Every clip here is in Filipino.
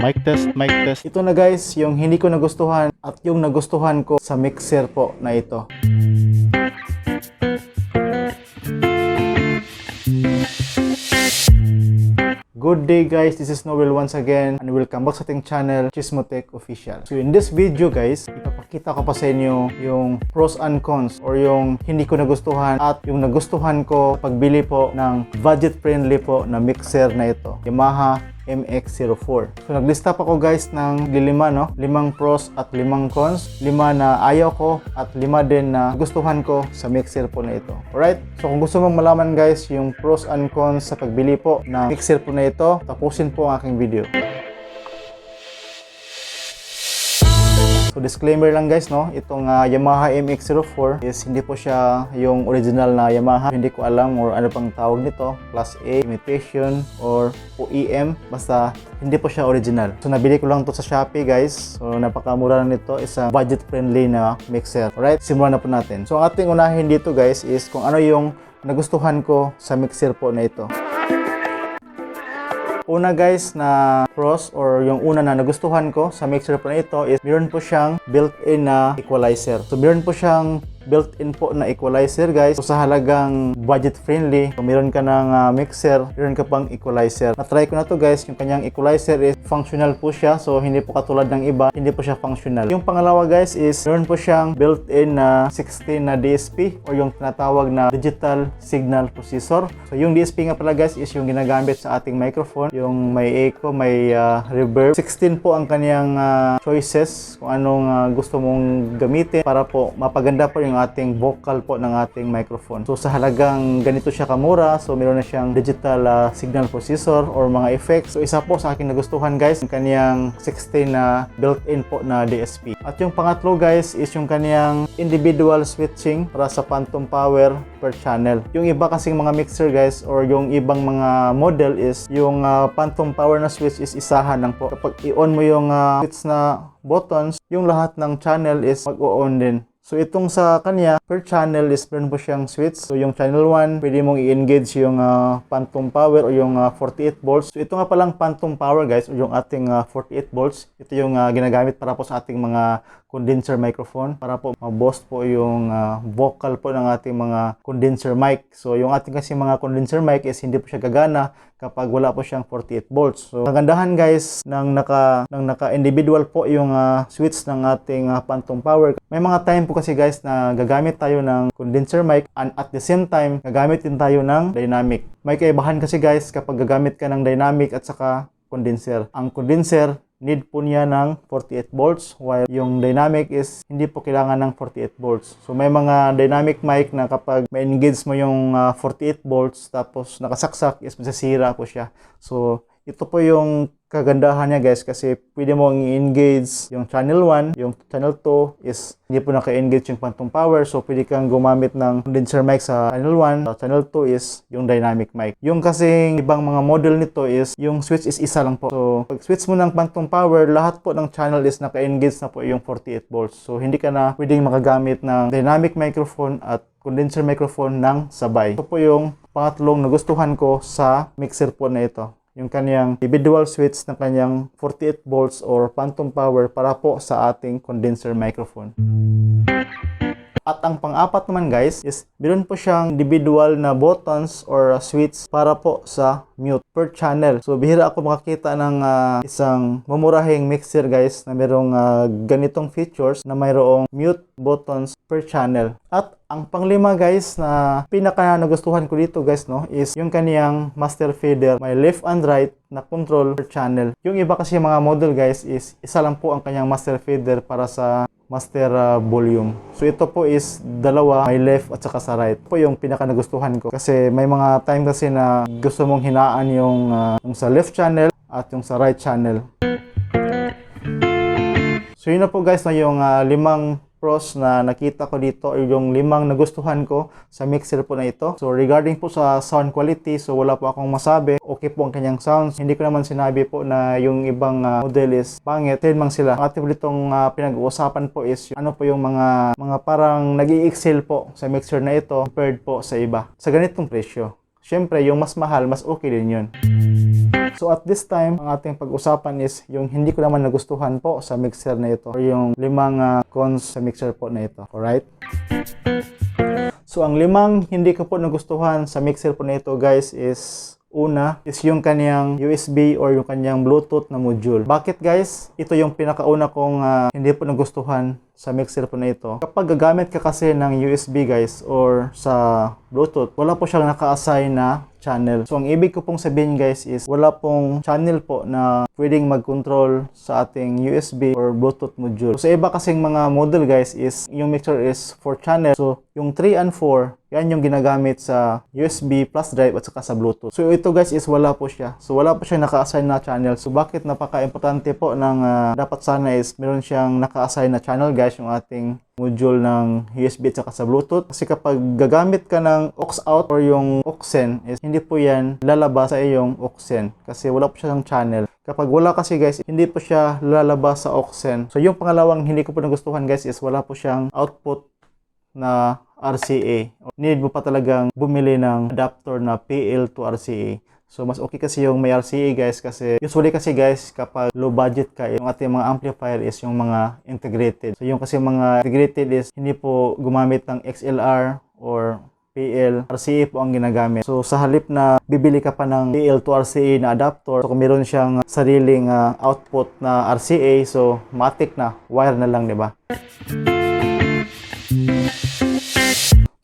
Mic test, mic test. Ito na guys, yung hindi ko nagustuhan at yung nagustuhan ko sa mixer po na ito. Good day guys, this is Noel once again and welcome back sa ating channel, Chismotech Official. So in this video guys, ipapakita ko pa sa inyo yung pros and cons or yung hindi ko nagustuhan at yung nagustuhan ko pagbili po ng budget friendly po na mixer na ito. Yamaha MX-04. So naglista pa ko guys ng lilima no, limang pros at limang cons, lima na ayaw ko at lima din na gustuhan ko sa mixer po na ito. Alright? So kung gusto mong malaman guys yung pros and cons sa pagbili po ng mixer po na ito, tapusin po ang aking video. Disclaimer lang guys no, itong ah, Yamaha MX-04 is hindi po siya yung original na Yamaha. Hindi ko alam or ano pang tawag nito, Class A, imitation or OEM. Basta hindi po siya original. So nabili ko lang to sa Shopee guys. So napakamura lang nito, isang budget friendly na mixer. Alright, simulan na po natin. So ang ating unahin dito guys is kung ano yung nagustuhan ko sa mixer po na ito. Una guys na pros or yung una na nagustuhan ko sa mixer po na ito is meron po siyang built-in na equalizer. So meron po siyang built-in po na equalizer guys. So sa halagang budget friendly, kung meron ka ng ah, mixer, meron ka pang equalizer. Na-try ko na to guys, yung kanyang equalizer is functional po siya. So hindi po katulad ng iba, hindi po siya functional. Yung pangalawa guys is meron po siyang built-in na 16 na DSP or yung tinatawag na digital signal processor. So yung DSP nga pala guys is yung ginagamit sa ating microphone, yung may echo, may ah, reverb. 16 po ang kanyang ah, choices kung anong ah, gusto mong gamitin para po mapaganda po yung ating vocal po ng ating microphone. So sa halagang ganito siya kamura, so meron na siyang digital ah, signal processor or mga effects. So isa po sa aking nagustuhan guys, yung kanyang 16 na built-in po na DSP. At yung pangatlo guys is yung kanyang individual switching para sa phantom power per channel. Yung iba kasing mga mixer guys or yung ibang mga model is yung ah, phantom power na switch is isahan lang po. Kapag i-on mo yung ah, switch na buttons, yung lahat ng channel is mag-o-on din. So itong sa kanya, per channel is meron po siyang switch. So yung channel 1, pwede mong i-engage yung ah, phantom power o yung ah, 48 volts. So ito nga palang phantom power guys, o yung ating ah, 48 volts. Ito yung ah, ginagamit para po sa ating mga condenser microphone para po ma-boost po yung ah, vocal po ng ating mga condenser mic. So yung ating kasi mga condenser mic is hindi po siya gagana kapag wala po siyang 48 volts. So kagandahan guys ng naka ng naka individual po yung ah, switch ng ating ah, phantom power. May mga time po kasi guys na gagamit tayo ng condenser mic and at the same time gagamit din tayo ng dynamic. May kaibahan kasi guys kapag gagamit ka ng dynamic at saka condenser. Ang condenser need po niya ng 48 volts while yung dynamic is hindi po kailangan ng 48 volts. So may mga dynamic mic na kapag may engage mo yung ah, 48 volts tapos nakasaksak is masasira po siya. So ito po yung kagandahan niya guys kasi pwede mo i-engage yung channel 1, yung channel 2 is hindi po naka-engage yung phantom power so pwede kang gumamit ng condenser mic sa channel 1, sa channel 2 is yung dynamic mic. Yung kasing ibang mga model nito is yung switch is isa lang po. So pag switch mo ng phantom power, lahat po ng channel is naka-engage na po yung 48 volts. So hindi ka na pwedeng makagamit ng dynamic microphone at condenser microphone ng sabay. Ito po yung pangatlong nagustuhan ko sa mixer po na ito yung kanyang individual switch ng kanyang 48 volts or phantom power para po sa ating condenser microphone. At ang pang-apat naman guys is meron po siyang individual na buttons or uh, switch para po sa mute per channel. So bihira ako makakita ng uh, isang mamurahing mixer guys na merong uh, ganitong features na mayroong mute buttons per channel. At ang panglima guys na pinaka nagustuhan ko dito guys no is yung kaniyang master fader may left and right na control per channel. Yung iba kasi mga model guys is isa lang po ang kanyang master fader para sa master uh, volume. So ito po is dalawa, may left at saka sa right. Po yung pinaka nagustuhan ko kasi may mga time kasi na gusto mong hinaan yung, uh, yung sa left channel at yung sa right channel. So yun na po guys na yung uh, limang pros na nakita ko dito or yung limang nagustuhan ko sa mixer po na ito. So regarding po sa sound quality, so wala po akong masabi. Okay po ang kanyang sounds. Hindi ko naman sinabi po na yung ibang uh, model is pangit. Same mang sila. Ang ating po ditong uh, pinag-uusapan po is ano po yung mga mga parang nag excel po sa mixer na ito compared po sa iba. Sa ganitong presyo. Siyempre, yung mas mahal, mas okay din yun. So at this time, ang ating pag-usapan is yung hindi ko naman nagustuhan po sa mixer na ito or yung limang ah, cons sa mixer po na ito. Alright? So ang limang hindi ko po nagustuhan sa mixer po na ito guys is Una is yung kanyang USB or yung kanyang Bluetooth na module. Bakit guys? Ito yung pinakauna kong ah, hindi po nagustuhan sa mixer po na ito. Kapag gagamit ka kasi ng USB guys or sa Bluetooth, wala po siyang naka-assign na channel. So ang ibig ko pong sabihin guys is wala pong channel po na pwedeng mag-control sa ating USB or Bluetooth module. So sa iba kasing mga model guys is yung mixer is 4 channel. So yung 3 and 4 yan yung ginagamit sa USB plus drive at saka sa Bluetooth. So ito guys is wala po siya. So wala po siya naka-assign na channel. So bakit napaka-importante po ng ah, dapat sana is meron siyang naka-assign na channel guys yung ating module ng USB at saka sa Bluetooth. Kasi kapag gagamit ka ng aux out or yung auxen is hindi po yan lalabas sa iyong auxen kasi wala po siyang channel. Kapag wala kasi guys, hindi po siya lalabas sa auxen. So yung pangalawang hindi ko po nagustuhan guys is wala po siyang output na RCA. Need mo pa talagang bumili ng adapter na PL to RCA. So, mas okay kasi yung may RCA guys kasi usually kasi guys kapag low budget ka, yung ating mga amplifier is yung mga integrated. So, yung kasi mga integrated is hindi po gumamit ng XLR or PL, RCA po ang ginagamit. So, sa halip na bibili ka pa ng PL to RCA na adapter, so kung meron siyang sariling ah, output na RCA, so matik na, wire na lang, di ba?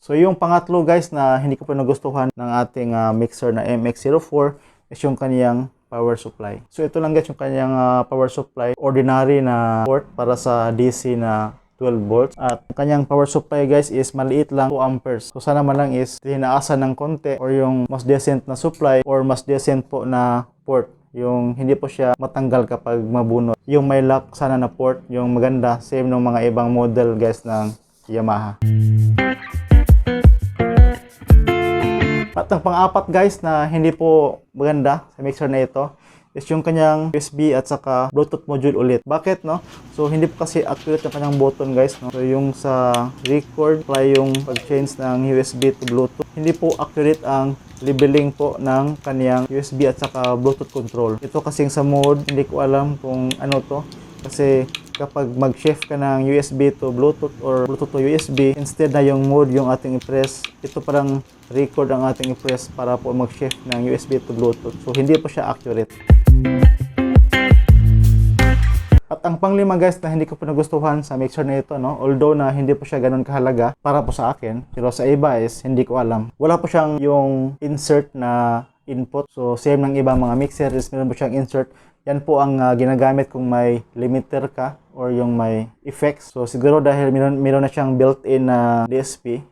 So yung pangatlo guys na hindi ko pa nagustuhan ng ating ah, mixer na MX-04 is yung kaniyang power supply. So ito lang guys yung kaniyang ah, power supply, ordinary na port para sa DC na 12 volts. At ang kanyang power supply guys is maliit lang 2 amperes. So sana man lang is tinaasan ng konti or yung mas decent na supply or mas decent po na port yung hindi po siya matanggal kapag mabunot. Yung may lock sana na port, yung maganda, same ng mga ibang model guys ng Yamaha. At ang pang-apat guys na hindi po maganda sa mixer na ito is yung kanyang USB at saka Bluetooth module ulit. Bakit no? So hindi po kasi accurate yung kanyang button guys. No? So yung sa record, apply yung pag-change ng USB to Bluetooth. Hindi po accurate ang labeling po ng kanyang USB at saka Bluetooth control. Ito kasing sa mode, hindi ko alam kung ano to. Kasi kapag mag-shift ka ng USB to Bluetooth or Bluetooth to USB, instead na yung mode yung ating i-press, ito parang record ang ating i-press para po mag-shift ng USB to Bluetooth. So, hindi po siya accurate. At ang panglima guys na hindi ko po nagustuhan sa mixer na ito, no? although na hindi po siya ganun kahalaga para po sa akin, pero sa iba is hindi ko alam. Wala po siyang yung insert na input. So same ng ibang mga mixer is meron po siyang insert. Yan po ang ah, ginagamit kung may limiter ka or yung may effects. So siguro dahil meron, meron na siyang built-in na DSP.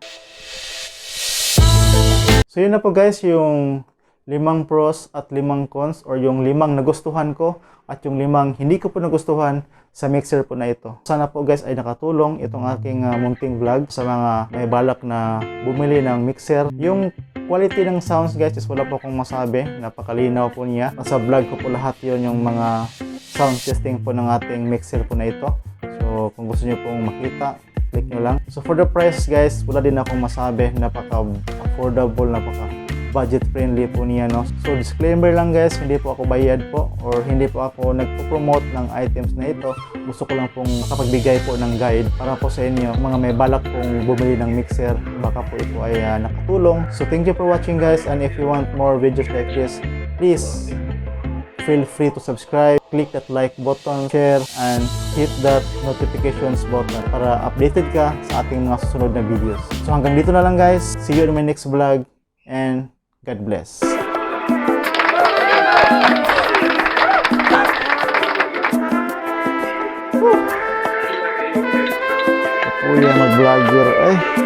So yun na po guys yung limang pros at limang cons or yung limang nagustuhan ko at yung limang hindi ko po nagustuhan sa mixer po na ito. Sana po guys ay nakatulong itong aking ah, munting vlog sa mga may balak na bumili ng mixer. Yung quality ng sounds guys is wala po akong masabi. Napakalinaw po niya. Nasa vlog ko po lahat yon yung mga sound testing po ng ating mixer po na ito. So kung gusto niyo pong makita, click nyo lang. So for the price guys, wala din akong masabi. Napaka-affordable, napaka budget friendly po niya no. So disclaimer lang guys, hindi po ako bayad po or hindi po ako nagpo-promote ng items na ito. Gusto ko lang pong makapagbigay po ng guide para po sa inyo mga may balak pong bumili ng mixer. Baka po ito ay ah, nakatulong. So thank you for watching guys and if you want more videos like this, please feel free to subscribe, click that like button, share, and hit that notifications button para updated ka sa ating mga susunod na videos. So hanggang dito na lang guys. See you in my next vlog and God bless. Oh yang mau belajar. Eh.